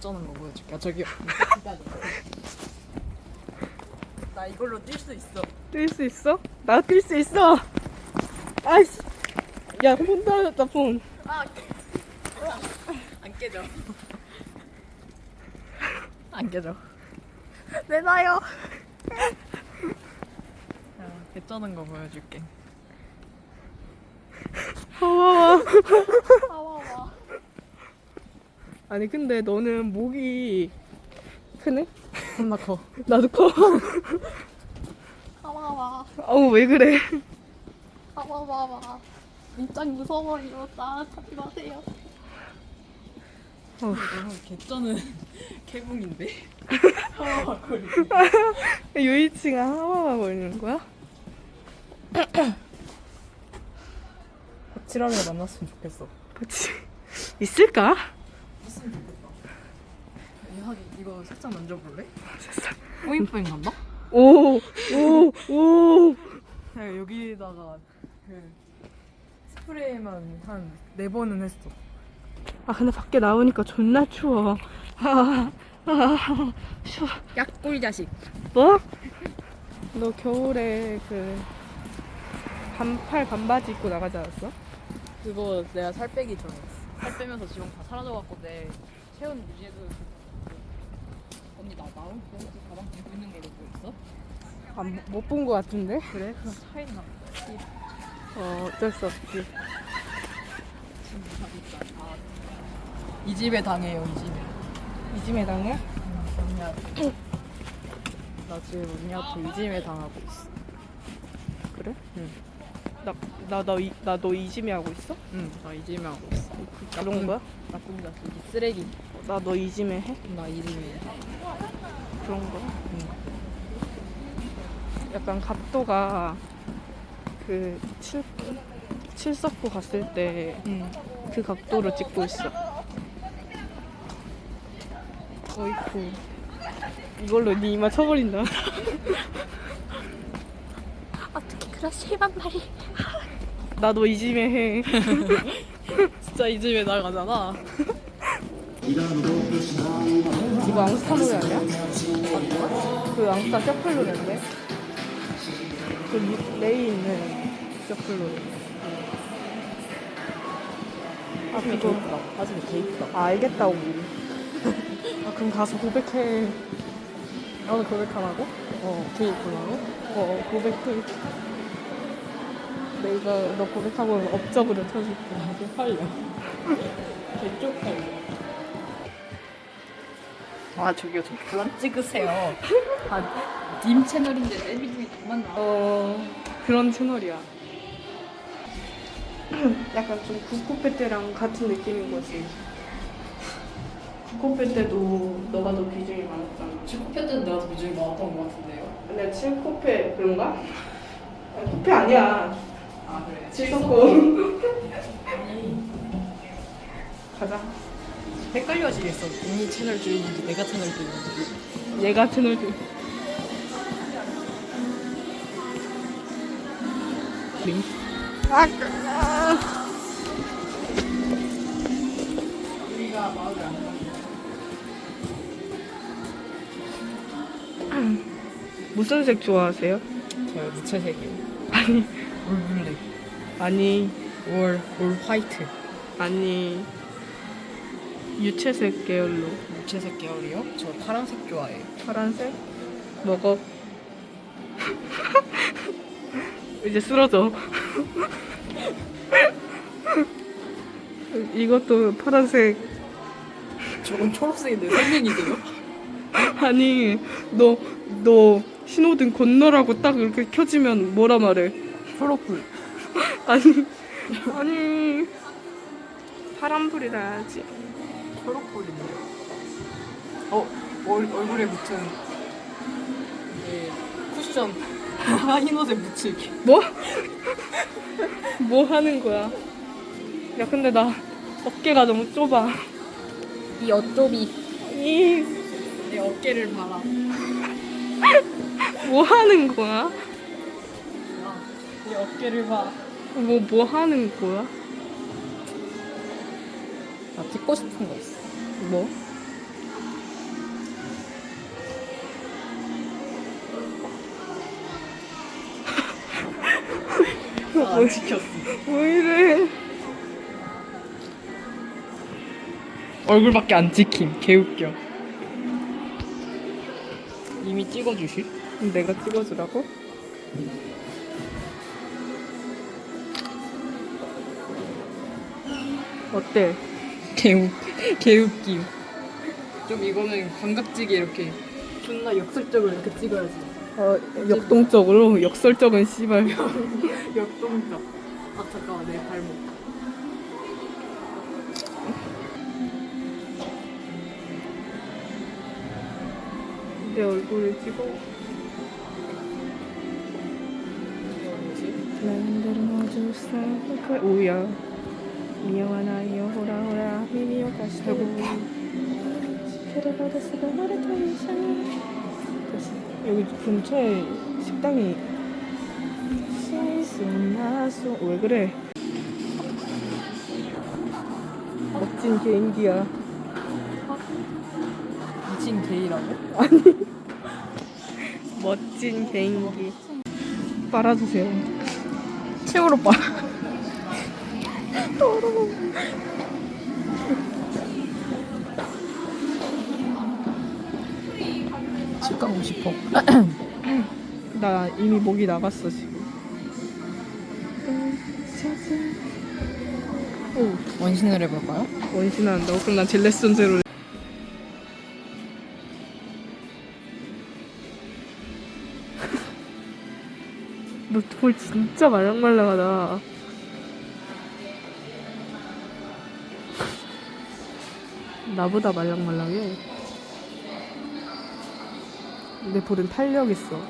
개쩌는 거 보여줄게. 아, 저기요. 나 이걸로 뛸 수 있어. 뛸 수 있어? 나 뛸 수 있어. 아이씨. 야, 폰 떨어졌다, 폰. 아, 안 깨져. 안 깨져. 내놔요. 자, 개쩌는 거 보여줄게. 하와와. 하와와. 아니, 근데 너는 목이 크네? 겁나 커. 나도 커. 하와와. 어우, 왜 그래? 하와와와. 입장 무서워요. 나 타지 마세요. 어. 개쩌는 거리. 유이치가 하와와 거리는 거야? 확실하게 만났으면 좋겠어. 그치. 있을까? 이 하기 이거 살짝 만져볼래? 뿌잉뿌잉 간다? 오, 오, 오. 내가 여기다가 그 스프레이만 한 네 번은 했어. 아, 근데 밖에 나오니까 존나 추워. 아, 아, 추워. 약골 자식. 뭐? 너 겨울에 그 반팔 반바지 입고 나가지 않았어? 그거 내가 살 빼기 전에 살 빼면서 지금 다 사라져갖고 내 체온 유지해도 언니 나 나온 거 가방 들고 있는 걸로 보였어? 아, 못본거 같은데? 그래? 그럼 차이나 어, 어쩔 수 없지. 아, 이 집에 당해요 이 집에 이짐에 당해? 언니한테 나 지금 언니한테 이 집에 당하고 있어 그래? 응. 나, 나, 너, 이- 나, 너 이짐에 하고 있어? 응 나 이 집에 하고 있어 그런 거야? 나쁜 자식 이 쓰레기 나 너 이짐에 해? 나이 집에 그런 거야? 응. 약간 각도가 그 칠, 칠석구 갔을 때 그 응. 각도로 찍고 있어. 어이쿠. 이걸로 네 이마 쳐버린다. 어떻게 그런 실만 말이 나너 이짐에 해. 진짜 이 집에 나가잖아 이거 앙스타 노래 아니야? 그 앙스타 셔플 노래인데? 그 리- 레이 있는 셔플 노래. 아, 그거. 개 이쁘다 아, 알겠다고. 아, 그럼 가서 고백해. 오늘 고백하라고? 어, 개 이쁘다고? 어, 고백해. 내가 너 고백하고 업적으로 쳐줄게. 개 팔려 개 쪽 팔려 아 저기요 저 그만 찍으세요 아 님 채널인데 내 비중이 그만 나와 어, 그런 채널이야. 약간 좀 국코페 때랑 같은 느낌인 거지. 국코페 때도 너가 더 비중이 많았잖아. 치코페 때는 내가 더 비중이 많았던 것 같은데요 근데 7코페 그런가? 아, 코페 아니야. 아 그래 7석고. 가자. 헷갈려지겠어 언니 채널 주인인지 내가 채널 주인인지 얘가 채널 그. 링. 아, 우리가 마음을 안 무슨 색 좋아하세요? 저요 무채색이요 아니, 올 블랙 아니, 올, 올 화이트 아니. 유채색 계열로. 무채색 계열이요? 저 파란색 좋아해요 파란색? 먹어. 이제 쓰러져. 이것도 파란색. 저건 초록색인데 선생님이세요? 아니, 너, 너 신호등 건너라고 딱 이렇게 켜지면 뭐라 말해? 초록불 아니, 아니. 파란불이라 해야지. 초록불인데요 어? 얼, 얼굴에 붙은 네, 쿠션 흰 옷에 묻히기 뭐? 뭐 하는 거야? 야, 근데 나 어깨가 너무 좁아. 이 어쩌비 이, 내 어깨를 봐라 뭐 하는 거야? 내 어깨를 봐 뭐, 뭐 하는 거야? 아, 듣고 싶은 거 있어. 뭐? 아, 안 지켰어. 왜 이래? 얼굴밖에 안 찍힌. 개웃겨. 이미 찍어주실? 내가 찍어주라고? 어때? 개웃 개웃김. 좀 이거는 감각지게 이렇게 존나 역설적으로 이렇게 찍어야지. 어, 역동적으로 역설적은 씨발 역동적. 아 잠깐만 내 발목. 내 얼굴을 찍어 오야 미워하나요 호라호라 미미와 가시고 여기 근처에 식당이 시스나소. 왜 그래? 멋진 개인기야. 미친 게이라고? 멋진 개인기. 빨아주세요. 침으로 빨아. 집 가고 싶어. 나 이미 목이 나갔어 지금 오 원신을 해볼까요? 원신한다고? 그럼 난 젤레슨 제로 너 돌 진짜 말랑말랑하다 나보다 말랑말랑해 내 볼은 탄력 있어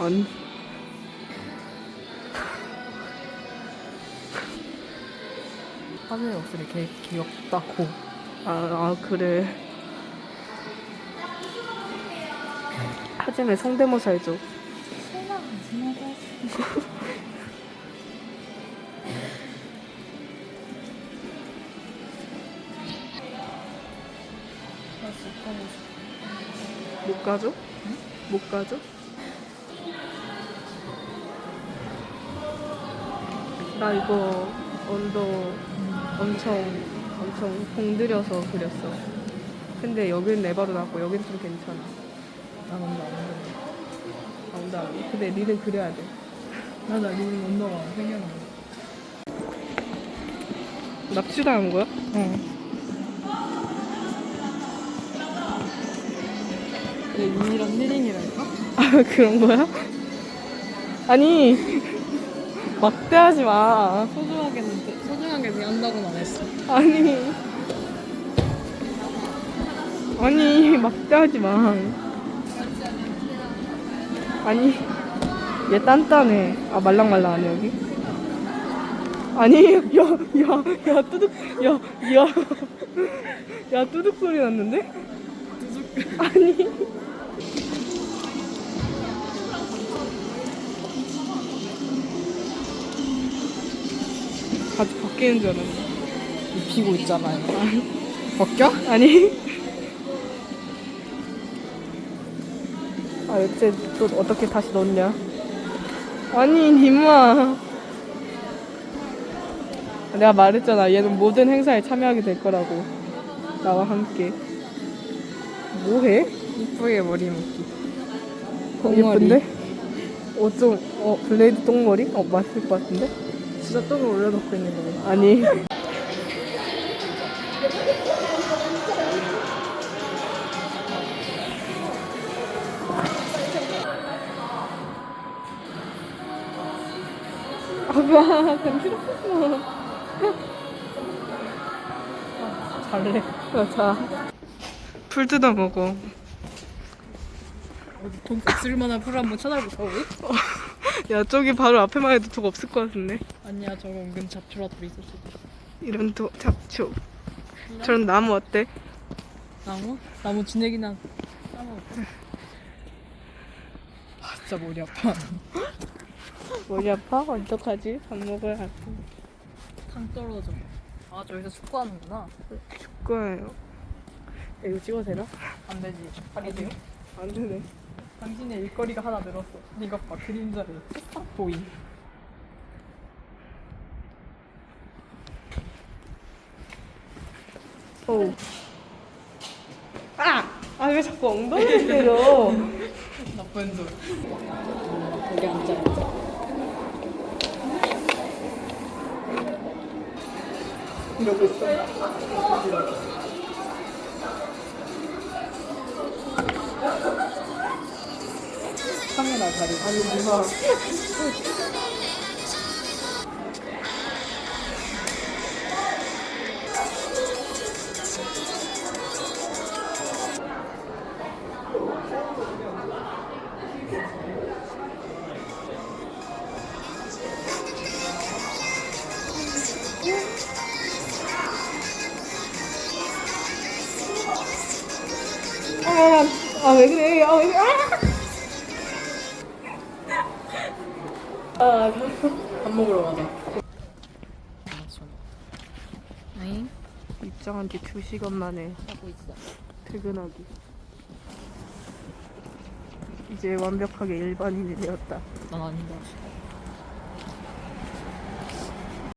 아니 하늘의 목소리 개 귀엽다고. 아, 아 그래. 하진의 성대모사 해줘. 못 가죠? 못 가죠? 나 이거 언더 엄청 엄청 공들여서 그렸어. 근데 여긴 레바로 나고 여긴 좀 괜찮아. 난 언더 안 해. 아무도 안 해. 근데 니는 그려야 돼. 나나 리는 언더가 생겨나. 납치당한 거야? 응. 내 윤이랑 혜린이랄까? 아 그런 거야? 아니 막대하지 마. 소중하게 소중하게 대한다고는 안 했어. 아니 아니 막대하지 마. 아니 얘 단단해. 아 말랑말랑하네 여기. 아니 야야야 뚜둑 야야야 야 뚜둑 소리 났는데? 아니 벗기는 줄 알았네. 입히고 있잖아요. 벗겨? 아니. 아, 여태 또 어떻게 다시 넣냐? 아니, 님아. 내가 말했잖아. 얘는 모든 행사에 참여하게 될 거라고. 나와 함께. 뭐해? 이쁘게 머리 묶기. 어. 예쁜데? 어, 좀, 어, 블레이드 똥머리? 어, 맛있을 것 같은데? 진짜 똥을 올려놓고 있는 거구나. 아니. 아빠, 간지럽겠어. 잘래. 야, 자. 풀 뜯어 먹어. 어디 돈 쓸만한 풀 한번 찾아볼까 우리? 야, 저기 바로 앞에만 해도 독 없을 것 같은데. 아니야 저거 은근 잡초라 돌 있을 수도 있어. 이런 독, 잡초. 저런 나무 어때? 나무? 나무 진액이나 따먹을까? 아 진짜 머리 아파. 머리 아파? 어떡하지? 밥 먹어야 할 거. 탕 떨어져. 아 저기서 축구하는구나. 거예요. 야, 이거 찍어도 되나? 안 되지. 팔이 돼요? 안 되네. 당신의 일거리가 하나 늘었어. 이것 봐, 그림자를 싹 보임. 오. 아! 아, 왜 자꾸 엉덩이를 때려? 나쁜 소리. 거기 앉아있자. 이러고 있어. 카메라 자리. 아니, 누가. 아, 아! 아, 밥 먹으러 가자. 아잉? 입장한 지 2시간 만에 하고 있어. 퇴근하기. 이제 완벽하게 일반인이 되었다. 난 아니다.